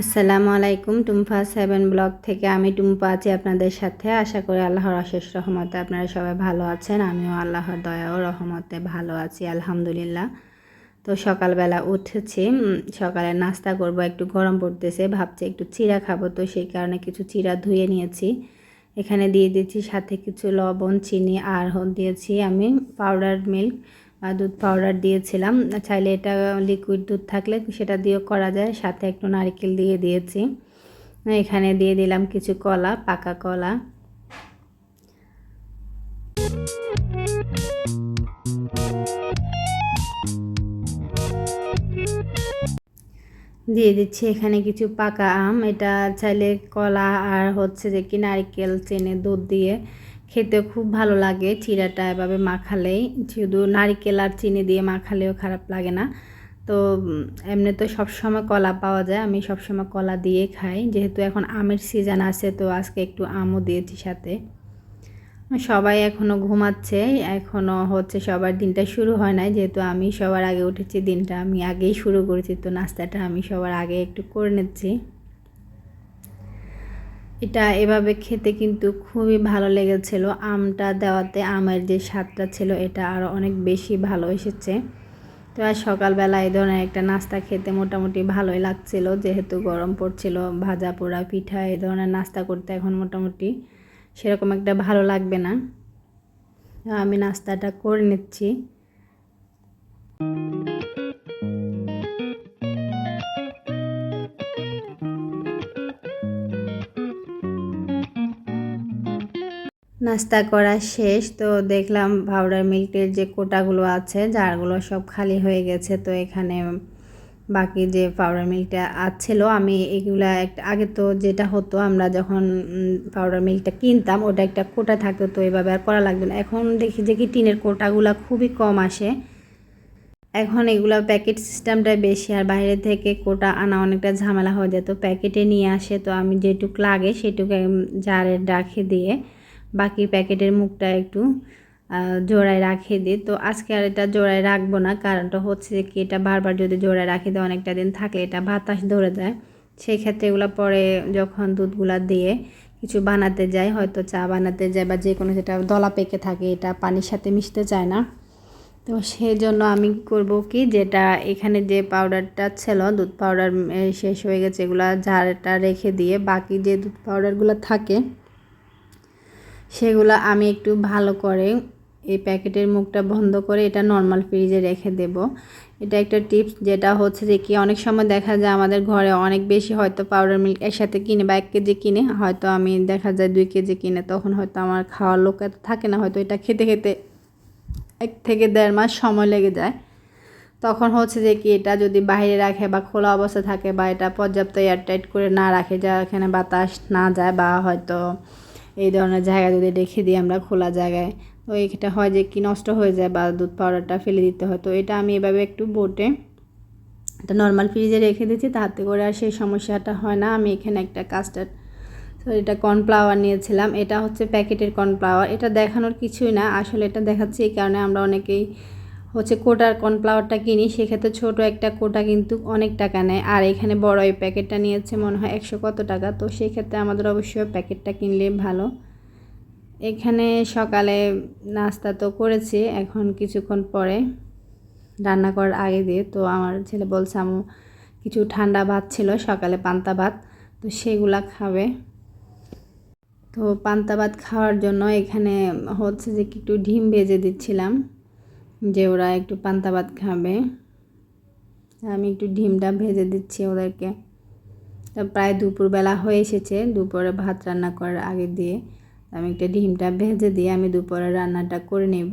আসসালামু আলাইকুম, Tumpa seven blog থেকে আমি টুম্পা আছি আপনাদের সাথে। আশা করি আল্লাহর অশেষ রহমতে আপনারা সবাই ভালো আছেন। আমিও আল্লাহর দয়া ও রহমতে ভালো আছি, আলহামদুলিল্লাহ। তো সকালবেলা উঠেছি সকালে নাস্তা করব, একটু গরম পড়তেছে, ভাবছি একটু চিড়া খাব, তো সেই কারণে কিছু চিড়া ধুয়ে নিয়েছি। এখানে দিয়ে দিয়েছি সাথে কিছু লবণ, চিনি, আর দিয়েছি আমি পাউডার মিল্ক দুধ পাউডার দিয়েছিলাম। চাইলে এটা লিকুইড দুধ থাকলে সেটা দিয়েও করা যায়। সাথে একটু নারকেল দিয়ে দিয়েছি। এখানে দিয়ে দিলাম কিছু কলা, পাকা কলা। দিয়ে দিচ্ছি এখানে কিছু পাকা আম। এটা চাইলে কলা আর হচ্ছে যে কি নারকেল চেনে দুধ দিয়ে। খেতে খুব ভালো লাগে চিড়াটা এভাবে মাখালেই। শুধু নারকেল আর চিনি দিয়ে মাখালেও খারাপ লাগে না। তো এমনি তো সবসময় কলা পাওয়া যায়, আমি সবসময় কলা দিয়ে খাই। যেহেতু এখন আমের সিজন আছে, তো আজকে একটু আমও দিয়েছি সাথে। সবাই এখনও ঘুমাচ্ছে এখনও হচ্ছে সবার দিনটা শুরু হয় নাই। যেহেতু আমি সবার আগে উঠেছি, দিনটা আমি আগেই শুরু করেছি, তো নাস্তাটা আমি সবার আগে একটু করে নিচ্ছি। এটা এভাবে খেতে কিন্তু খুবই ভালো লেগেছিল। আমটা দেওয়াতে আমের যে স্বাদটা ছিল এটা আরও অনেক বেশি ভালো এসেছে। তো আর সকালবেলা এই ধরনের একটা নাস্তা খেতে মোটামুটি ভালোই লাগছিল। যেহেতু গরম পড়ছিল, ভাজা পোড়া, পিঠা এই ধরনের নাস্তা করতে এখন মোটামুটি সেরকম একটা ভালো লাগবে না। আমি নাস্তাটা করে নিচ্ছি। নাস্তা করা শেষ, তো দেখলাম পাউডার মিল্কের যে কোটাগুলো আছে, জারগুলো সব খালি হয়ে গেছে। তো এখানে বাকি যে পাউডার মিল্কটা আছিল আমি এগুলা একটা, আগে তো যেটা হতো, আমরা যখন পাউডার মিল্কটা কিনতাম, ওটা একটা কোটা থাকতো, তো এভাবে আর করা লাগবে না। এখন দেখি যে কি টিনের কোটাগুলো খুবই কম আসে। এখন এগুলো প্যাকেট সিস্টেমটাই বেশি, আর বাইরে থেকে কোটা আনা অনেকটা ঝামেলা হয়ে যায়। তো প্যাকেটে নিয়ে আসে, তো আমি যেটুক লাগে সেটুকু জারে রাখে দিয়ে বাকি প্যাকেটের মুখটা একটু জোড়ায় রাখিয়ে দিই তো আজকে আর এটা জোড়ায় রাখব না, কারণটা হচ্ছে কি এটা বারবার যদি জোড়ায় রাখি দেয় অনেকটা দিন থাকলে এটা বাতাস ধরে যায়। সেই ক্ষেত্রে এগুলো পরে যখন দুধগুলা দিয়ে কিছু বানাতে যায়, হয়তো চা বানাতে যায় বা যে কোনো যেটা দলা পেকে থাকে, এটা পানির সাথে মিশতে চায় না। তো সেই জন্য আমি করব কি, যেটা এখানে যে পাউডারটা ছিল, দুধ পাউডার শেষ হয়ে গেছে এগুলা ঝাড়টা রেখে দিয়ে বাকি যে দুধ পাউডারগুলো থাকে সেগুলো আমি একটু ভালো করে এই প্যাকেটের মুখটা বন্ধ করে এটা নর্মাল ফ্রিজে রেখে দেব। এটা একটা টিপস যেটা হচ্ছে যে কি অনেক সময় দেখা যায় আমাদের ঘরে অনেক বেশি হয়তো পাউডার মিল্ক একসাথে কিনে বা এক কেজি কিনে, হয়তো আমি দেখা যায় দুই কেজি কিনে, তখন হয়তো আমার খাওয়ার লোক এত থাকে না, হয়তো এটা খেতে খেতে এক থেকে দেড় মাস সময় লেগে যায়। তখন হচ্ছে যে কি এটা যদি বাইরে রাখে বা খোলা অবস্থা থাকে বা এটা পর্যাপ্ত এয়ারটাইট করে না রাখে, যা এখানে বাতাস না যায় বা হয়তো এই ধরনের জায়গা যদি রেখে দিই আমরা খোলা জায়গায়, তো এটা হয় যে কি নষ্ট হয়ে যায় বা দুধ পাউডারটা ফেলে দিতে হয়। তো এটা আমি এভাবে একটু বোটে এটা নর্মাল ফ্রিজে রেখে দিচ্ছি তাতে করে আর সেই সমস্যাটা হয় না। আমি এখানে একটা কাস্টার্ড তো এটা কর্নফ্লাওয়ার নিয়েছিলাম। এটা হচ্ছে প্যাকেটের কর্নফ্লাওয়ার এটা দেখানোর কিছুই না। আসলে এটা দেখাচ্ছি এই কারণে আমরা অনেকেই হচ্ছে কোটার কর্নফ্লাওয়ারটা কিনি, সেক্ষেত্রে ছোট একটা কোটা কিন্তু অনেক টাকা নেয়। আর এখানে বড় এই প্যাকেটটা নিয়েছে মনে হয় একশো কত টাকা, তো সেক্ষেত্রে আমাদের অবশ্যই প্যাকেটটা কিনলে ভালো। এখানে সকালে নাস্তা তো করেছি, এখন কিছুক্ষণ পরে রান্না করার আগে দিয়ে, তো আমার ছেলে বলছে আমু কিছু ঠান্ডা ভাত ছিল, সকালে পান্তা ভাত। তো সেগুলা খাবে। তো পান্তা ভাত খাওয়ার জন্য এখানে হচ্ছে যে একটু ডিম ভেজে দিচ্ছিলাম। যে ওরা একটু পান্তা ভাত খাবে। আমি একটু ডিমটা ভেজে দিচ্ছি ওদেরকে। প্রায় দুপুরবেলা হয়ে এসেছে, দুপুরে ভাত রান্না করার আগে দিয়ে। আমি একটা ডিমটা ভেজে দিয়ে আমি দুপুরে রান্নাটা করে নেব।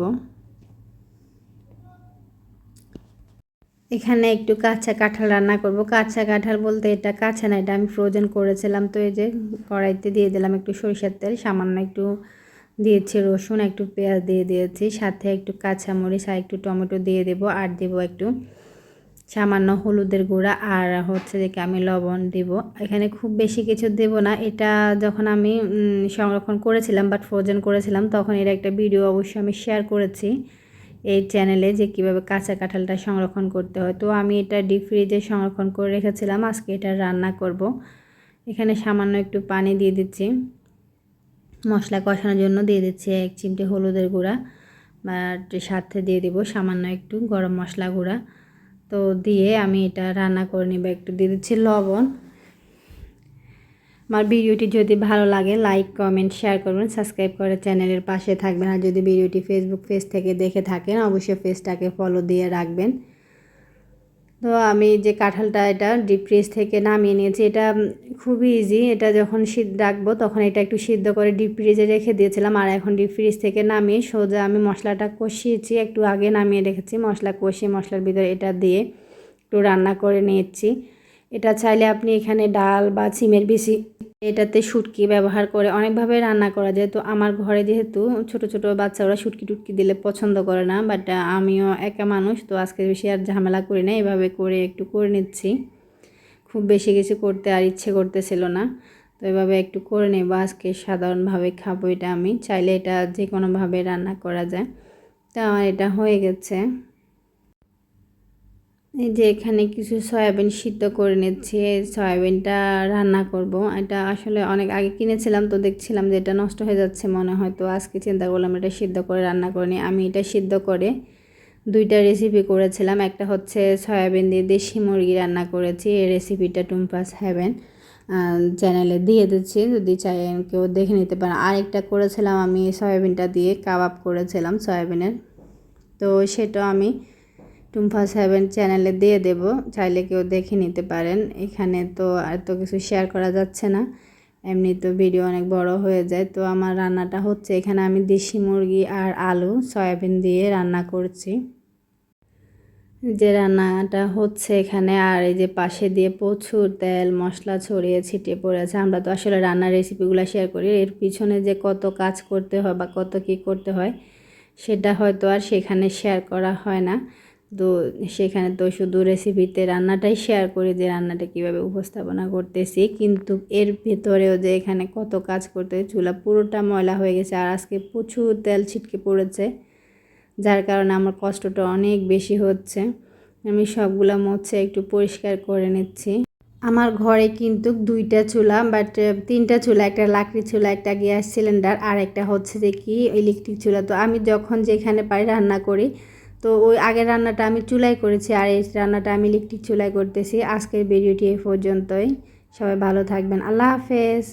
এখানে একটু কাঁচা কাঁঠাল রান্না করব। কাঁচা কাঁঠাল বলতে এটা কাঁচা না, এটা আমি ফ্রোজেন করেছিলাম। তো এই যে কড়াইতে দিয়ে দিলাম একটু সরিষার তেল, সামান্য একটু দিয়েছি রসুন, একটু পেঁয়াজ দিয়ে দিয়েছি, সাথে একটু কাঁচামরিচ আর একটু টমেটো দিয়ে দেবো আর দেবো একটু সামান্য হলুদের গুঁড়া আর হচ্ছে যে আমি লবণ দেব। এখানে খুব বেশি কিছু দেব না, এটা যখন আমি সংরক্ষণ করেছিলাম বাট ফ্রোজেন করেছিলাম, তখন এর একটা ভিডিও অবশ্যই আমি শেয়ার করেছি এই চ্যানেলে যে কীভাবে কাঁচা কাঁঠালটা সংরক্ষণ করতে হয়। তো আমি এটা ডিপ ফ্রিজে সংরক্ষণ করে রেখেছিলাম, আজকে এটা রান্না করব। এখানে সামান্য একটু পানি দিয়ে দিচ্ছি। মশলা কষানোর জন্য দিয়ে দিচ্ছি এক চিমটে হলুদের গুঁড়া আর সাথে দিয়ে দিব, সামান্য একটু গরম মশলা গুঁড়া। তো দিয়ে আমি এটা রান্না করে নিব, একটু দিয়ে দিচ্ছি লবণ। আমার ভিডিওটি যদি ভালো লাগে, লাইক, কমেন্ট, শেয়ার করবেন, সাবস্ক্রাইব করে চ্যানেলের পাশে থাকবেন। আর যদি ভিডিওটি ফেসবুক পেজ থেকে দেখে থাকেন, অবশ্যই পেজটাকে ফলো দিয়ে রাখবেন। তো আমি যে কাঁঠালটা এটা ডিপ ফ্রিজ থেকে নামিয়ে নিয়েছি, এটা খুবই ইজি এটা যখন সিদ্ধ রাখব তখন এটা একটু সিদ্ধ করে ডিপ ফ্রিজে রেখে দিয়েছিলাম। আর এখন ডিপ ফ্রিজ থেকে নামিয়ে সোজা আমি মশলাটা কষিয়েছি, একটু আগে নামিয়ে রেখেছি। মশলা কষিয়ে মশলার ভিতরে এটা দিয়ে একটু রান্না করে নিয়েছি। এটা চাইলে আপনি এখানে ডাল বা সিমের বিসি এটাতে শুটকি ব্যবহার করে অনেকভাবে রান্না করা যায়। তো আমার ঘরে যেহেতু ছোট ছোট বাচ্চারা শুটকি টুটকি দিলে পছন্দ করে না বাট আমিও একা মানুষ, তো আজকে বেশি আর ঝামেলা করি না, এভাবে করে একটু করে নিচ্ছি। খুব বেশি কিছু করতে আর ইচ্ছে করতেছিল না, তো এভাবে একটু করে নেব, আজকে সাধারণভাবে খাব এটা আমি, চাইলে এটা যে কোনোভাবে রান্না করা যায়। তো আমার এটা হয়ে গেছে। এই যে এখানে কিছু সয়াবিন সিদ্ধ করে নিচ্ছি সয়াবিনটা রান্না করব। এটা আসলে অনেক আগে কিনেছিলাম তো দেখছিলাম যে এটা নষ্ট হয়ে যাচ্ছে, মনে হয় তো আজকে চিন্তা করলাম এটা সিদ্ধ করে রান্না করে আমি এটা সিদ্ধ করে দুইটা রেসিপি করেছিলাম, একটা হচ্ছে সয়াবিন দিয়ে দেশি মুরগি রান্না করেছি, এই রেসিপিটা টুম্পাস হ্যাভেন চ্যানেলে দিয়ে দিচ্ছি, যদি চাই কেউ দেখে নিতে পারেন। আরেকটা করেছিলাম আমি সয়াবিনটা দিয়ে, কাবাব করেছিলাম সয়াবিনের। তো সেটা আমি টুম্পা সেভেন চ্যানেলে দিয়ে দেব। চাইলে কেউ দেখে নিতে পারেন। এখানে তো এত কিছু শেয়ার করা যাচ্ছে না। এমনি তো ভিডিও অনেক বড় হয়ে যায়। তো আমার রান্নাটা হচ্ছে এখানে আমি দেশি মুরগি আর আলু, সয়াবিন দিয়ে রান্না করছি। যে রান্নাটা হচ্ছে এখানে আর এই যে পাশে দিয়ে প্রচুর তেল, মশলা ছড়িয়ে ছিটিয়ে পড়েছে। আমরা তো আসলে রান্নার রেসিপিগুলো শেয়ার করি। এর পিছনে যে কত কাজ করতে হয় বা কত কী করতে হয়, সেটা হয়তো আর সেখানে শেয়ার করা হয় না। তো সেখানে তো শুধু রেসিপিতে রান্নাটাই শেয়ার করি যে রান্নাটা কীভাবে উপস্থাপনা করতেছি। কিন্তু এর ভেতরেও যে এখানে কত কাজ করতে চুলা পুরোটা ময়লা হয়ে গেছে আর আজকে প্রচুর তেল ছিটকে পড়েছে, যার কারণে আমার কষ্টটা অনেক বেশি হচ্ছে। আমি সবগুলা মচ্ছে একটু পরিষ্কার করে নিচ্ছি। আমার ঘরে কিন্তু দুইটা চুলা বাট তিনটা চুলা, একটা লাকড়ি চুলা, একটা গ্যাস সিলিন্ডার, আর একটা হচ্ছে যে কি ইলেকট্রিক চুলা। তো আমি যখন যেখানে পারি রান্না করি তো ওই আগের রান্নাটা আমি চুলাই করেছি আর এই রান্নাটা আমি ইলেকট্রিক চুলাই করতেছি। আজকের ভিডিওটি এই পর্যন্তই। সবাই ভালো থাকবেন। আল্লাহ হাফেজ।